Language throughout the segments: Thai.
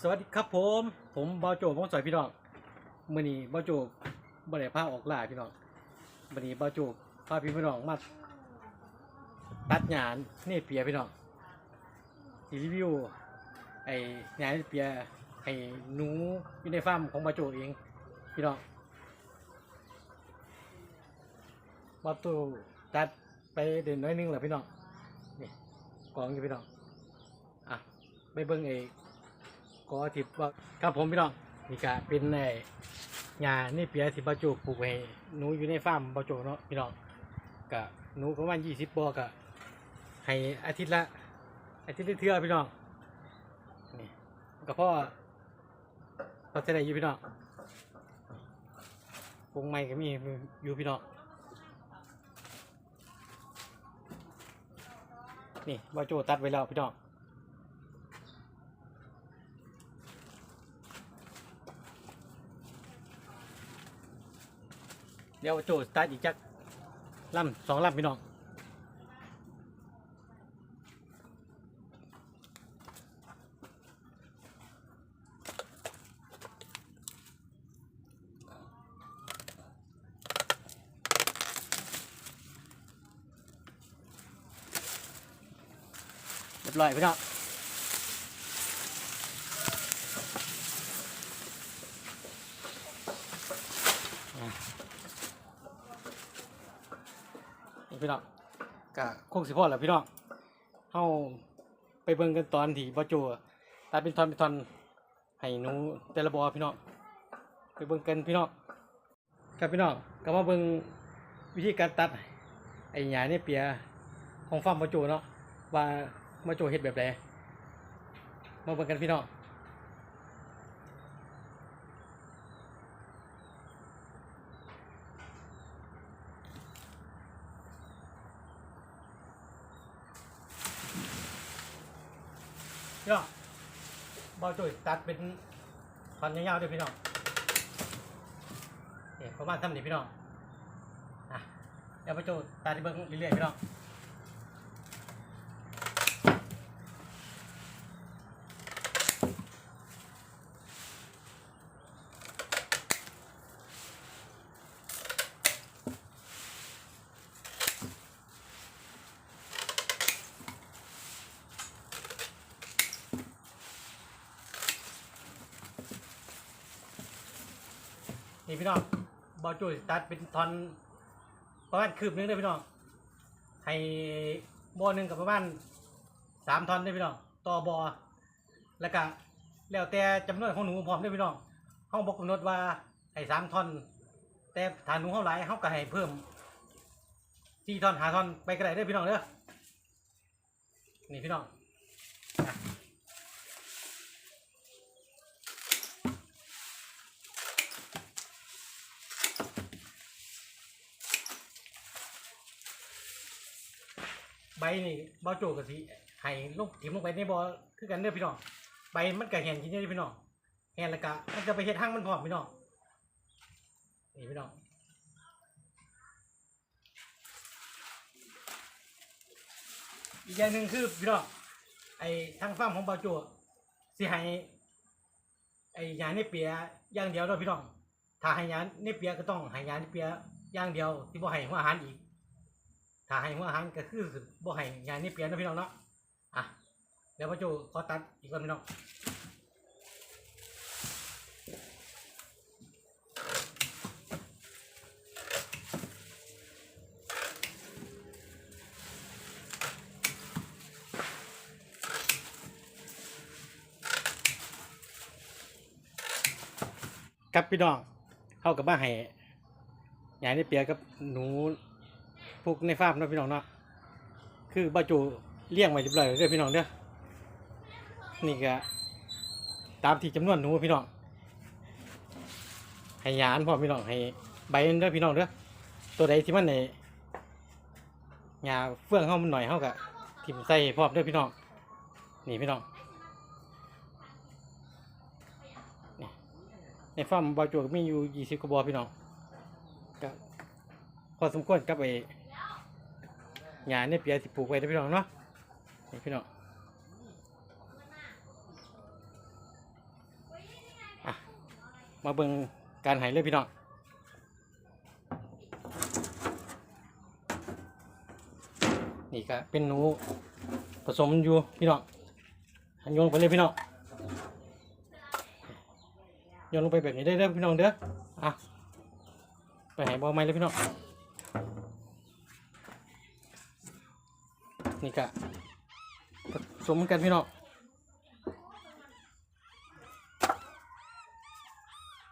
สวัสดีครับผม ผมบาโจมองสอยพี่น้องมื่อนี้บาโจบ่ได้าออกล่าพี่น้องมื่อนี้บาโจพาพี่พี่น้องมาตัดหยานนี่เปียพี่น้องรีวิวไอ้หยานเปียไอ้หนูอยู่ในฟาร์มของบาโจเองพี่น้องบาโจตัดไปเด่นน้อยนึงแหละพี่น้องนี่กองอยู่พี่น้องอะไปเบิ่งไอ้ ก็ทิพว่าครับผมพี่น้องนี่ก็เป็นไอ้หญ้านี่เปียที่บาโจปลูกไว้หนูอยู่ในฟาร์มบาโจเนาะพี่น้องก็หนูประมาณยี่สิบบอก็ให้อาทิตย์ละ อาทิตย์ละเทื่อพี่น้องนี่ก็พ่อพอจะได้อยู่พี่น้องปงใหม่ก็มีอยู่พี่น้องนี่บาโจตัดไว้แล้วพี่น้อง เดี๋ยวโจสตาร์ทอีกจักลำสองลำพี่น้องเรียบร้อยพี่น้อง พี่น้องก็คงสิพอแล้วพี่น้องเฮาไปเบิ่งกันตอนที่บ่โจตัดเป็นทอนเป็นทอนให้หนูแต่ละบอพี่น้องไปเบิ่งกันพี่น้องครับพี่น้องก็มาเบิ่งวิธีการตัดไอ้หญ้าเนี่ยเปียของฟาร์มบ่โจเนาะว่าบ่โจเฮ็ดแบบใดมาเบิ่งกันพี่น้อง พี่น้องบอลจุยตัดเป็นตอนยาวๆด้วยพี่น้องเนี่ยประมาณทำนี่พี่น้องอะเดี๋ยวบอลจุตัดไปเบิ้งเรื่อยๆพี่น้อง นี่พี่น้องบอลจุยตัดเป็นทอนประมาณคืบหนึงเลยพี่น้องให้บอหนึ่งกับประมาณสามทอนได้พี่น้องต่อบอแล้วก็แล้วแต่จำนวนของหนูพร้อมได้พี่น้องห้องบอกกำหนดว่าให้สามทอน แต่ฐานหนูเท่าไรเขาก็ให้เพิ่มสี่ทอนหาทอนไปก็ได้เด้พี่น้องเด้อนี่พี่น้อง ใบนี่บอโจกับสีให้ลงถิ่มลงไปในบ่อคือกันเด้อพี่น้องใบมันก็แห้งทีนี้พี่น้องแห้งแล้วก็มันจะไปเฮ็ดห้างมันพร้อมพี่น้องนี่พี่น้องอีกอย่างหนึ่งคือพี่น้องไอ้ทางฟาร์มของบาโจสิให้ไอ้ยาเนเปียอย่างเดียวเด้อพี่น้องถ้าให้ยาเนเปียก็ต้องให้ยาเนเปียอย่างเดียวที่บ่ให้หัวอาหารอีก ถ้าให้หัวอาหารก็คือบ่ให้ยาเนเปลี่ยนนะพี่น้องเนาะอะเดี๋ยวบาโจขอตัดอีกก่อนพี่น้องครับพี่น้องเข้ากับบ้านให้ยายนี่เปียกับหนู พวกในฟาร์มเนาะพี่น้องเนาะคือบาจูเลี้ยงไว้เรียบร้อยแล้วเด้อพี่น้องเด้อนี่ก็ตามที่จำนวนหนูพี่น้องให้ยานพร้อมพี่น้องให้ใบเด้อพี่น้องเด้อตัวใดที่มันในหญ้าเฟื่องเฮามันหน่อยเฮาก็ทิ่มใส่พร้อมเด้อพี่น้องนี่พี่น้องในฟาร์มบาจวกมีอยู่ยี่สิบกว่าบ่อพี่น้องก็พอสมควรกับไอ หญ้าเนี่ยเปียที่ปลูกไว้นะพี่น้องเนาะนี่พี่น้องมาเบิ่งการหายเลยพี่น้องนี่ก็เป็นหนูผสมอยู่พี่น้องหันโยนลงไปเลยพี่น้องโยนลงไปแบบนี้ได้เด้อพี่น้องเด้ออะไปหายบอไม้เลยพี่น้อง นี่ก็ผสมกันพี่น้อง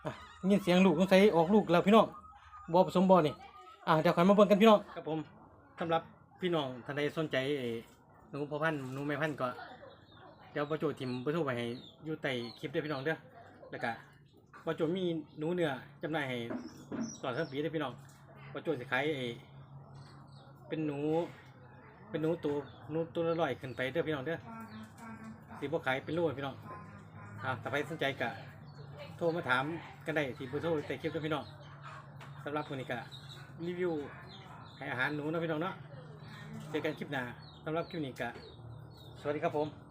อะยินเสียงลูกต้องใช้ออกลูกแล้วพี่น้องบอผสมบอนี่อะเดี๋ยวขอยมาเบิ่งกันพี่น้องครับผมสำหรับพี่น้องท่านใดสนใจไอ้หนูพ่อพันธุ์หนูแม่พันธุ์ก็เดี๋ยวประโจทิมเบอร์โทรไปให้อยู่ใต้คลิปด้อพี่น้องเด้อแล้วก็ประโจมีหนูเนื้อจำหน่ายให้ตลอดทั้งปีด้อพี่น้องประโจสิขายเป็นหนู เป็นหนูตัวหนูตัวละร้อยขึ้นไปเด้อพี่น้องเด้อสิบ่ขายเป็นโลพี่น้องอะถ้าใครสนใจก็โทรมาถามกันได้ที่เบอร์โทรแต่คลิปด้วยพี่น้องสำหรับวันนี้ก็รีวิวให้อาหารหนูเนาะพี่น้องเนาะเจอกันคลิปหน้าสำหรับคลิปนี้ก็สวัสดีครับผม